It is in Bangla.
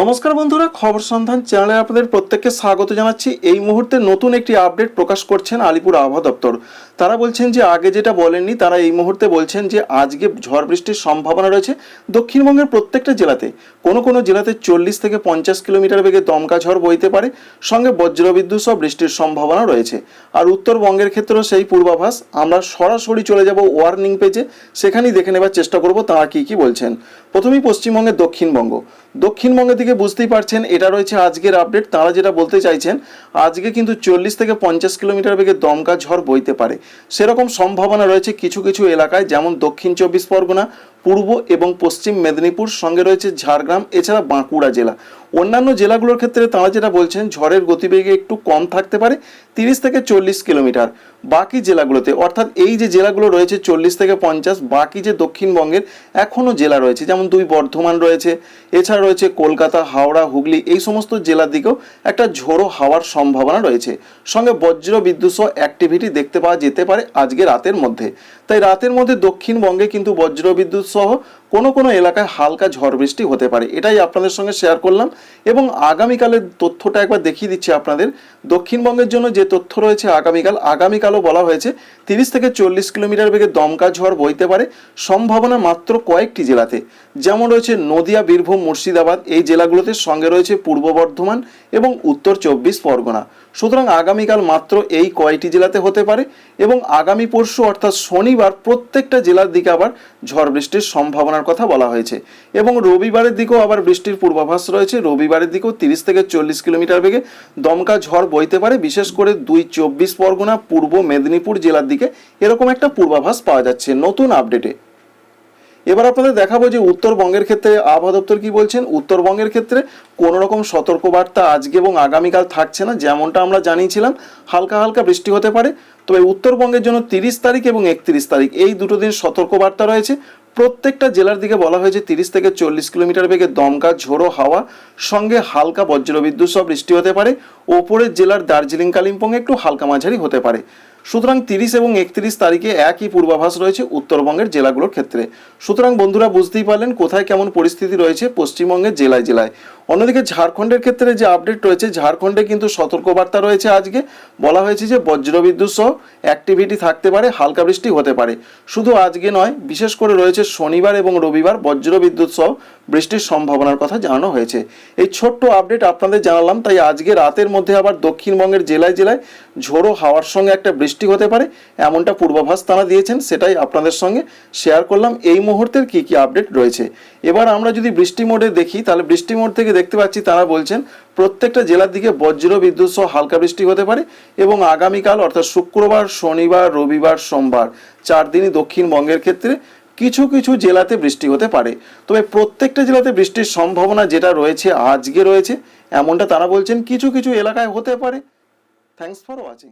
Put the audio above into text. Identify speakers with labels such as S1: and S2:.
S1: নমস্কার বন্ধুরা, খবর সন্ধান চ্যানেলে আপনাদের প্রত্যেককে স্বাগত জানাচ্ছি। এই মুহূর্তে নতুন একটি আপডেট প্রকাশ করছেন আলিপুর আবহাওয়া দপ্তর। তারা বলছেন যে, আগে যেটা বলেননি, তারা এই মুহূর্তে বলছেন যে, আজকে ঝড় বৃষ্টির সম্ভাবনা রয়েছে। দক্ষিণবঙ্গের প্রত্যেকটা জেলাতে, কোনো কোনো জেলাতে চল্লিশ থেকে পঞ্চাশ কিলোমিটার বেগে দমকা ঝড় বইতে পারে। সঙ্গে বজ্রবিদ্যুৎ সহ বৃষ্টির সম্ভাবনা রয়েছে। আর উত্তরবঙ্গের ক্ষেত্রেও সেই পূর্বাভাস। আমরা সরাসরি চলে যাব ওয়ার্নিং পেজে। সেখানেই দেখে নেবার চেষ্টা করব, তারা কী কী বলছেন। প্রথমেই পশ্চিমবঙ্গের দক্ষিণবঙ্গ। দক্ষিণবঙ্গের দিকে বুঝতেই পারছেন, এটা রয়েছে আজকের আপডেট তারা যেটা বলতে চাইছেন, আজকে কিন্তু চল্লিশ থেকে পঞ্চাশ কিলোমিটার বেগে দমকা ঝড় বইতে পারে। সেরকম সম্ভাবনা রয়েছে কিছু কিছু এলাকায়, যেমন দক্ষিণ চব্বিশ পরগনা, পূর্ব এবং পশ্চিম মেদিনীপুর, সঙ্গে রয়েছে ঝাড়গ্রাম, এছাড়া বাঁকুড়া জেলা। অন্যান্য জেলাগুলোর ক্ষেত্রে তারা যেটা বলছেন, ঝড়ের গতিবেগে একটু কম থাকতে পারে, তিরিশ থেকে চল্লিশ কিলোমিটার বাকি জেলাগুলোতে। অর্থাৎ এই যে জেলাগুলো রয়েছে, চল্লিশ থেকে পঞ্চাশ, বাকি যে দক্ষিণবঙ্গের এখনও জেলা রয়েছে, যেমন দুই বর্ধমান রয়েছে, এছাড়া রয়েছে কলকাতা, হাওড়া, হুগলি, এই সমস্ত জেলার দিকেও একটা ঝোড়ো হাওয়ার সম্ভাবনা রয়েছে। সঙ্গে বজ্র বিদ্যুৎ অ্যাক্টিভিটি দেখতে পাওয়া যেতে পারে আজকে রাতের মধ্যে। তাই রাতের মধ্যে দক্ষিণবঙ্গে কিন্তু বজ্র বিদ্যুৎ সহ কোনো কোনো এলাকায় হালকা ঝড় বৃষ্টি হতে পারে, এটাই আপনাদের সঙ্গে শেয়ার করলাম। এবং আগামীকালের তথ্যটা একবার দেখিয়ে দিচ্ছি আপনাদের। দক্ষিণবঙ্গের জন্য যে তথ্য রয়েছে আগামীকাল, আগামীকালও বলা হয়েছে, তিরিশ থেকে চল্লিশ কিলোমিটার বেগে দমকা ঝড় বইতে পারে, সম্ভাবনা মাত্র কয়েকটি জেলাতে। যেমন রয়েছে নদিয়া, বীরভূম, মুর্শিদাবাদ, এই জেলাগুলোতে সঙ্গে রয়েছে পূর্ব বর্ধমান এবং উত্তর চব্বিশ পরগনা। সুতরাং আগামীকাল মাত্র এই কয়টি জেলাতে হতে পারে এবং আগামী পরশু অর্থাৎ শনিবার প্রত্যেকটা জেলার দিকে আবার ঝড় বৃষ্টির সম্ভাবনার কথা বলা হয়েছে। এবং রবিবারের দিকেও আবার বৃষ্টির পূর্বাভাস রয়েছে। রবিবারের দিকেও তিরিশ থেকে চল্লিশ কিলোমিটার বেগে দমকা ঝড় বইতে পারে। বিশেষ করে দুই চব্বিশ পরগনা, পূর্ব মেদিনীপুর জেলার দিকে এরকম একটা পূর্বাভাস পাওয়া যাচ্ছে নতুন আপডেটে। এবার আপনাদের দেখাবো যে উত্তরবঙ্গের ক্ষেত্রে আবহাওয়া দপ্তর কি বলছেন? উত্তরবঙ্গের ক্ষেত্রে কোনো রকম সতর্কবার্তা আজকে এবং আগামীকাল থাকছে না, যেমনটা আমরা জানিয়েছিলাম। হালকা হালকা বৃষ্টি হতে পারে। তবে উত্তরবঙ্গের জন্য তিরিশ তারিখ এবং একত্রিশ তারিখ এই দুটো দিন সতর্কবার্তা রয়েছে। প্রত্যেকটা জেলার দিকে বলা হয়েছে তিরিশ থেকে চল্লিশ কিলোমিটার বেগে দমকা, ঝোড়ো হাওয়া, সঙ্গে হালকা বজ্রবিদ্যুৎ সহ বৃষ্টি হতে পারে। ওপরের জেলার দার্জিলিং কালিম্পংয়ে একটু হালকা মাঝারি হতে পারে। সুতরাং তিরিশ এবং একত্রিশ তারিখে একই পূর্বাভাস রয়েছে উত্তরবঙ্গের জেলাগুলোর ক্ষেত্রে। সুতরাং বন্ধুরা, বুঝতেই পারলেন কোথায় কেমন পরিস্থিতি রয়েছে পশ্চিমবঙ্গের জেলায় জেলায়। অন্যদিকে ঝাড়খণ্ডের ক্ষেত্রে যে আপডেট রয়েছে, ঝাড়খণ্ডে কিন্তু সতর্কবার্তা রয়েছে আজকে। বলা হয়েছে যে বজ্রবিদ্যুৎ সহ অ্যাক্টিভিটি থাকতে পারে, হালকা বৃষ্টি হতে পারে। শুধু আজকে নয়, বিশেষ করে রয়েছে শনিবার এবং রবিবার বজ্রবিদ্যুৎ সহ বৃষ্টির সম্ভাবনার কথা জানানো হয়েছে। এই ছোট্ট আপডেট আপনাদের জানালাম, তাই আজকে রাতের মধ্যে আবার দক্ষিণবঙ্গের জেলায় জেলায় ঝোড়ো হাওয়ার সঙ্গে একটা বৃষ্টি হতে পারে, এমনটা পূর্বাভাস তারা দিয়েছেন, সেটাই আপনাদের সঙ্গে শেয়ার করলাম। এই মুহূর্তের কি কি আপডেট রয়েছে? এবার আমরা যদি বৃষ্টি মোডে দেখি, তাহলে বৃষ্টি মোড থেকে দেখতে পাচ্ছি তারা বলছেন, প্রত্যেকটা জেলার দিকে বজ্র বিদ্যুৎ সহ হালকা বৃষ্টি হতে পারে এবং আগামীকাল, অর্থাৎ শুক্রবার, শনিবার, রবিবার, সোমবার, চার দিনই দক্ষিণবঙ্গের ক্ষেত্রে কিছু কিছু জেলাতে বৃষ্টি হতে পারে। তবে প্রত্যেকটা জেলাতে বৃষ্টির সম্ভাবনা যেটা রয়েছে, আজকে রয়েছে, এমনটা তারা বলছেন, কিছু কিছু এলাকায় হতে পারে। Thanks for watching